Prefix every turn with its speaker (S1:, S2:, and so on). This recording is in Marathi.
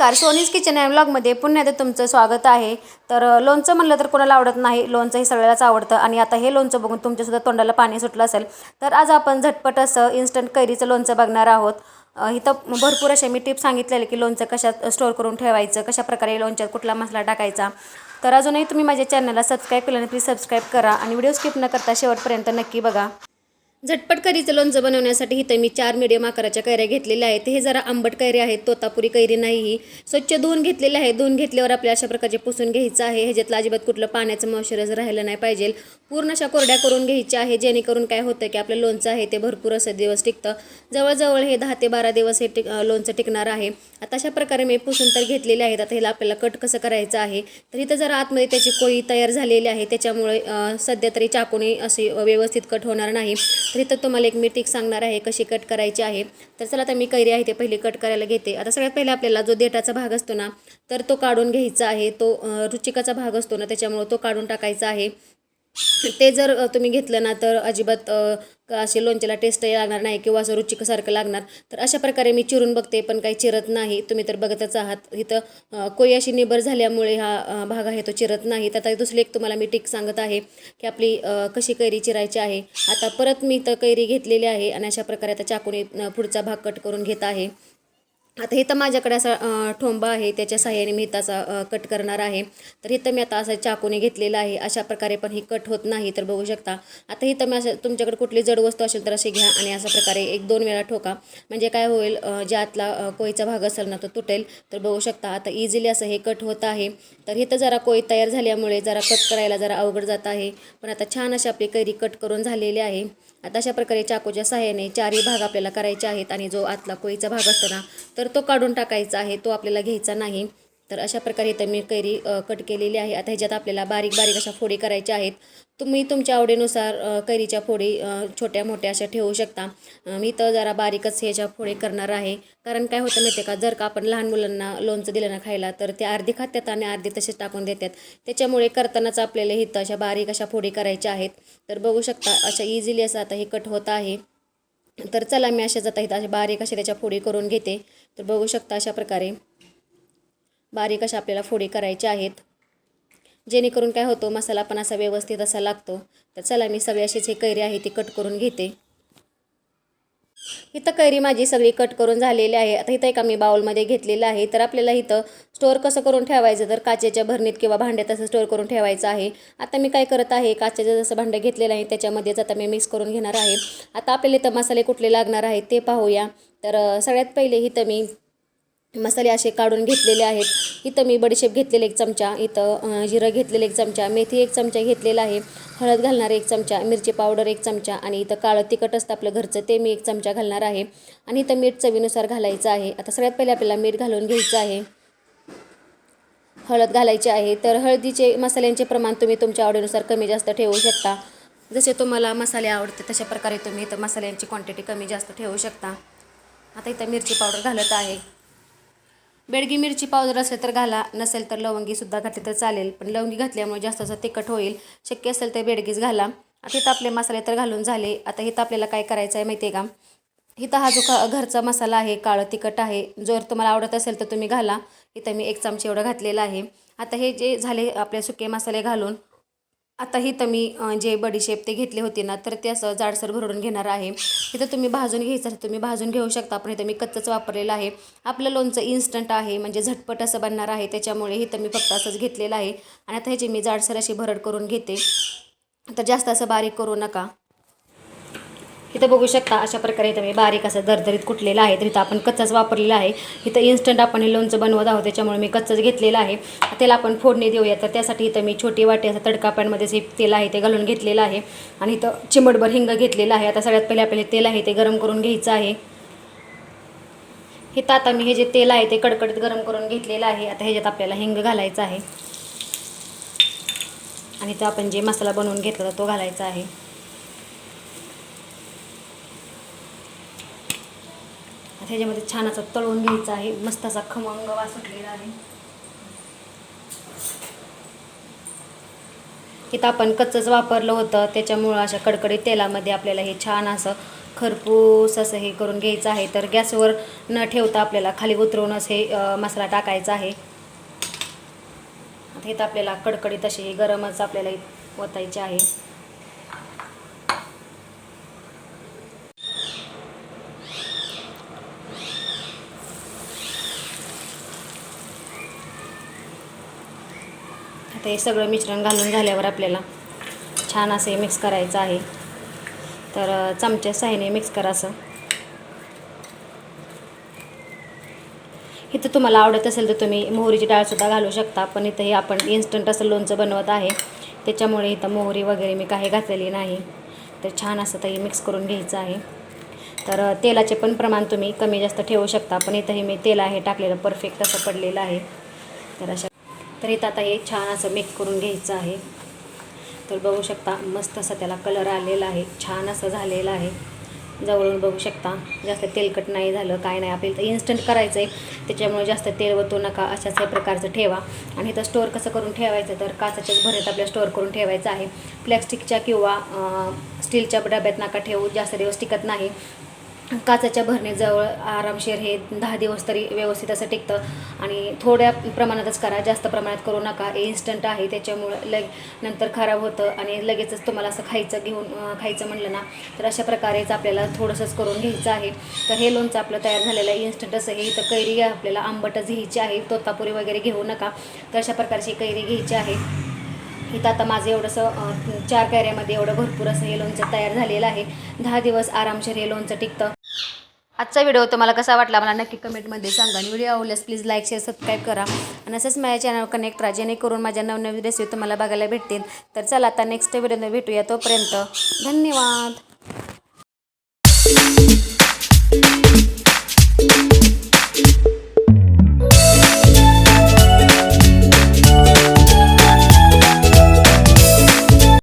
S1: नमस्कार सोनीज किचन अँड ब्लॉगमध्ये पुन्हा एकदा तुमचं स्वागत आहे. तर लोणचं म्हणलं तर कोणाला आवडत नाही लोणचं हे सगळ्यालाच आवडतं आणि आता हे लोणचं बघून तुमच्यासुद्धा तोंडाला पाणी सुटलं असेल. तर आज आपण झटपट असं इन्स्टंट कैरीचं लोणचं बघणार आहोत. इथं भरपूर असे मी टिप्स सांगितलेले की लोणचं कशात स्टोअर करून ठेवायचं कशा प्रकारे लोणच्यात कुठला मसाला टाकायचा. तर अजूनही तुम्ही माझ्या चॅनलला सबस्क्राईब केलं प्लीज सबस्क्राईब करा आणि व्हिडिओ स्किप न करता शेवटपर्यंत नक्की बघा. झटपट कैरीचं लोणचं बनवण्यासाठी इथं मी चार मीडियम आकाराच्या कैऱ्या घेतलेल्या आहेत. हे जरा आंबट कैरी आहेत तोतापुरी कैरी नाही ही स्वच्छ धुवून घेतलेले आहे. धुवून घेतल्यावर आपल्या अशा प्रकारचे पुसून घ्यायचं आहे. ह्याच्यातलं अजिबात कुठलं पाण्याचं मॉइश्चरायझर राहिलं नाही पाहिजे. पूर्ण अशा कोरड्या करून घ्यायच्या आहे. जेणेकरून काय होतं की आपलं लोणचं आहे ते भरपूर असं दिवस टिकतं. जवळजवळ हे दहा ते बारा दिवस हे टिक लोणचं टिकणार आहे. आता अशा प्रकारे मी पुसून तर घेतलेले आहेत. आता ह्याला आपल्याला कट कसं करायचं आहे? तर इथं जरा आतमध्ये त्याची कोळी तयार झालेली आहे. त्याच्यामुळे सध्या तरी चाकूने अशी व्यवस्थित कट होणार नाही. तर इथं तुम्हाला एक मी टिक सांगणार आहे कशी कट करायची आहे. तर चला आता मी कैरी आहे ते पहिली कट करायला घेते. आता सगळ्यात पहिले आपल्याला जो देठाचा भाग असतो ना तर तो काढून घ्यायचा आहे. तो रुचिकाचा भाग असतो ना त्याच्यामुळं तो काढून टाकायचा आहे. ते जर तुम्ही घेतलं ना तर अजिबात असे लोणच्याला टेस्टही लागणार नाही किंवा असं रुचिकसारखं लागणार. तर अशा प्रकारे मी चिरून बघते पण काही चिरत नाही. तुम्ही तर बघतच आहात. इथं अ, कोई अशी निबर झाल्यामुळे हा भाग आहे तो चिरत नाही. तर आता दुसरी एक तुम्हाला मी टिक सांगत आहे की आपली कशी कैरी चिरायची आहे. आता परत मी इथं कैरी घेतलेली आहे आणि अशा प्रकारे आता चाकूने पुढचा भाग कट करून घेत आहे. आता इथं माझ्याकडे असा ठोंबा आहे त्याच्या साह्याने मी हिताचा कट करणार आहे. तर इथं मी आता असं चाकूने घेतलेलं आहे. अशा प्रकारे पण ही कट होत नाही तर बघू शकता. आता इथं मी असं तुमच्याकडे कुठली जड वस्तू असेल तर अशी घ्या आणि अशा प्रकारे एक दोन वेळा ठोका. म्हणजे काय होईल जे आतला कोयचा कोळीचा भाग असेल ना तो तुटेल तर बघू शकता. आता इझिली असं हे कट होत आहे. तर इथं जरा कोळी तयार झाल्यामुळे जरा कट करायला जरा अवघड जात आहे. पण आता छान अशी आपली कैरी कट करून झालेली आहे. आता अशा प्रकारे चाकूच्या सहाय्याने चारही भाग आपल्याला करायचे आहेत आणि जो आतला कोळीचा भाग असतो ना तर तो काढून टाकायचा आहे तो आपल्याला घ्यायचा नाही. तर अशा प्रकारे इथं मी कैरी कट केलेली आहे. आता ह्याच्यात आपल्याला बारीक बारीक अशा फोडी करायच्या आहेत. तुम्ही तुमच्या आवडीनुसार कैरीच्या फोडी छोट्या मोठ्या अशा ठेवू शकता. मी तर जरा बारीकच ह्याच्या फोडी करणार आहे. कारण काय होतं माहिती आहे का जर का आपण लहान मुलांना लोणचं दिलं ना खायला तर ते अर्धी खात्यात आणि अर्धी तसेच टाकून देतात. त्याच्यामुळे करतानाच आपल्याला इथं अशा बारीक अशा फोडी करायच्या आहेत. तर बघू शकता अशा इझिली असं आता हे कट होत आहे. तर चला मी अशा जाता इथं असे बारीक अशा त्याच्या फोडी करून घेते. तर बघू शकता अशा प्रकारे बारीक अशा आपल्याला फोडी करायच्या आहेत. जेणेकरून काय होतो मसाला पण असा व्यवस्थित असा लागतो. तर चला मी सगळे असेच हे कैरी आहे ती कट करून घेते. इथं कैरी माझी सगळी कट करून झालेली आहे. आता इथं एका मी बाउलमध्ये घेतलेलं आहे. तर आपल्याला इथं स्टोअर कसं करून ठेवायचं? तर काचेच्या भरणीत किंवा भांड्यात असं स्टोअर करून ठेवायचं आहे. आता मी काय करत आहे? काचेचं जसं भांडं घेतलेलं आहे त्याच्यामध्येच आता मी मिक्स करून घेणार आहे. आता आपल्याला इथं मसाले कुठले लागणार आहेत ते पाहूया. तर सगळ्यात पहिले इथं मी मसाले असे काढून घेतलेले आहेत. इथं मी बडीशेप घेतलेले एक चमचा इथं जिरं घेतलेलं एक चमचा मेथी एक चमचा घेतलेला आहे हळद घालणार एक चमचा मिरची पावडर एक चमचा आणि इथं काळं तिखट असतं आपलं घरचं ते मी एक चमचा घालणार आहे. आणि इथं मीठ चवीनुसार घालायचं आहे. आता सगळ्यात पहिले आपल्याला मीठ घालून घ्यायचं आहे. हळद घालायची आहे. तर हळदीचे मसाल्यांचे प्रमाण तुम्ही तुमच्या आवडीनुसार कमी जास्त ठेवू शकता. जसे तुम्हाला मसाले आवडते तशा प्रकारे तुम्ही इथं मसाल्यांची क्वांटिटी कमी जास्त ठेवू शकता. आता इथं मिरची पावडर घालत आहे. बेडगी मिरची पावडर असेल तर घाला नसेल तर लवंगीसुद्धा घातली तर चालेल. पण लवंगी घातल्यामुळे जास्त असं तिखट होईल. शक्य असेल तर बेडगीच घाला. आता इथं आपले मसाले तर घालून झाले. आता इथं आपल्याला काय करायचं आहे माहिती आहे का? इथं हा जो घरचा मसाला आहे काळं तिखट आहे जर तुम्हाला आवडत असेल तर तुम्ही घाला. इथं मी एक चमचे एवढं घातलेलं आहे. आता हे जे झाले आपले सुके मसाले घालून आता इथं मी जे बडीशेप ते घेतले होते ना तर ते असं जाडसर भरडून घेणार आहे. इथं तुम्ही भाजून घ्यायचं तुम्ही भाजून घेऊ शकता पण इथं मी कच्चंच वापरलेलं आहे. आपलं लोणचं इन्स्टंट आहे म्हणजे झटपट असं बनणार आहे त्याच्यामुळे इथं मी फक्त असंच घेतलेलं आहे. आणि आता ह्याची मी जाडसर अशी भरड करून घेते. तर जास्त असं बारीक करू नका. इथं बघू शकता अशा प्रकारे इथं मी बारीक असं दरदरीत कुटलेलं आहे तर इथं आपण कच्चाच वापरलेला आहे. इथं इन्स्टंट आपण हे लोणचं बनवत आहोत त्याच्यामुळे मी कच्चंच घेतलेलं आहे. त्याला आपण फोडणी देऊया तर त्यासाठी इथं मी छोटी वाटी असं तडका पॅनमध्ये जे तेल आहे ते घालून घेतलेलं आहे. आणि इथं चिमटभर हिंग घेतलेलं आहे. आता सगळ्यात पहिले आपल्याला तेल आहे ते गरम करून घ्यायचं आहे. हे आता मी हे जे तेल आहे ते कडकडीत गरम करून घेतलेलं आहे. आता ह्याच्यात आपल्याला हिंग घालायचं आहे. आणि तो आपण जे मसाला बनवून घेतला तो घालायचा आहे. ह्याच्यामध्ये छान असं तळून घ्यायचं आहे. मस्त असा खमंग वास सुटलेला आहे. इथं आपण कच्चंच वापरलं होतं. त्याच्यामुळं अशा कडकडीत तेलामध्ये आपल्याला हे छान असं खरपूस असं हे करून घ्यायचं आहे. तर गॅसवर न ठेवता आपल्याला खाली उतरवूनच हे मसाला टाकायचा आहे. आता इथं आपल्याला कडकडीत असे हे गरमच आपल्याला ओतायचे आहे. आता हे सगळं मिश्रण घालून झाल्यावर आपल्याला छान असं हे मिक्स करायचं आहे. तर चमच्या साह्याने मिक्स करा असं. इथं तुम्हाला आवडत असेल तर तुम्ही मोहरीची डाळसुद्धा घालू शकता पण इथं हे आपण इन्स्टंट असं लोणचं बनवत आहे. त्याच्यामुळे इथं मोहरी वगैरे मी काही घातलेली नाही. तर छान असं ते मिक्स करून घ्यायचं आहे. तर तेलाचे पण प्रमाण तुम्ही कमी जास्त ठेवू शकता पण इथं हे मी तेल आहे टाकलेलं परफेक्ट असं पडलेलं आहे. तर अशा तर इथं आता हे छान असं मिक्स करून घ्यायचं आहे. तर बघू शकता मस्त असा त्याला कलर आलेला आहे. छान असं झालेलं आहे. जवळून बघू शकता जास्त तेलकट नाही झालं काय नाही. आपल्याला इन्स्टंट करायचं आहे त्याच्यामुळे जास्त तेल वतो नका अशाच हे प्रकारचं ठेवा. आणि इथं स्टोअर कसं करून ठेवायचं तर काचाच्याच भरत आपल्याला स्टोअर करून ठेवायचं आहे. प्लॅस्टिकच्या किंवा स्टीलच्या डब्यात नका ठेवू जास्त दिवस टिकत नाही. काचाच्या भरणीजवळ आरामशीर हे दहा दिवस तरी व्यवस्थित असं टिकतं. आणि थोड्या प्रमाणातच करा जास्त प्रमाणात करू नका. हे इन्स्टंट आहे त्याच्यामुळं लग नंतर खराब होतं आणि लगेचच तुम्हाला असं खायचं घेऊन खायचं म्हणलं ना तर अशा प्रकारेच आपल्याला थोडंसंच करून घ्यायचं आहे. तर हे लोणचं आपलं तयार झालेलं आहे इन्स्टंट असं. हे इथं कैरी आपल्याला आंबटच घ्यायची आहे तोतापुरी वगैरे घेऊ नका. तर अशा प्रकारची कैरी घ्यायची आहे. इथं आता माझं एवढंसं चार कैऱ्यामध्ये एवढं भरपूर असं हे लोणचं तयार झालेलं आहे. दहा दिवस आरामशीर हे लोणचं टिकतं. आजचा व्हिडिओ तुम्हाला कसा वाटला मला नक्की कमेंटमध्ये सांगा. आणि व्हिडिओ आवडल्यास प्लीज लाईक शेअर सबस्क्राईब करा. आणि असंच माझ्या चॅनल कनेक्ट राहा जेणेकरून माझ्या नवनवीन रेसिपी तुम्हाला बघायला भेटतील. तर चला आता नेक्स्ट व्हिडिओ भेटूया तोपर्यंत. धन्यवाद.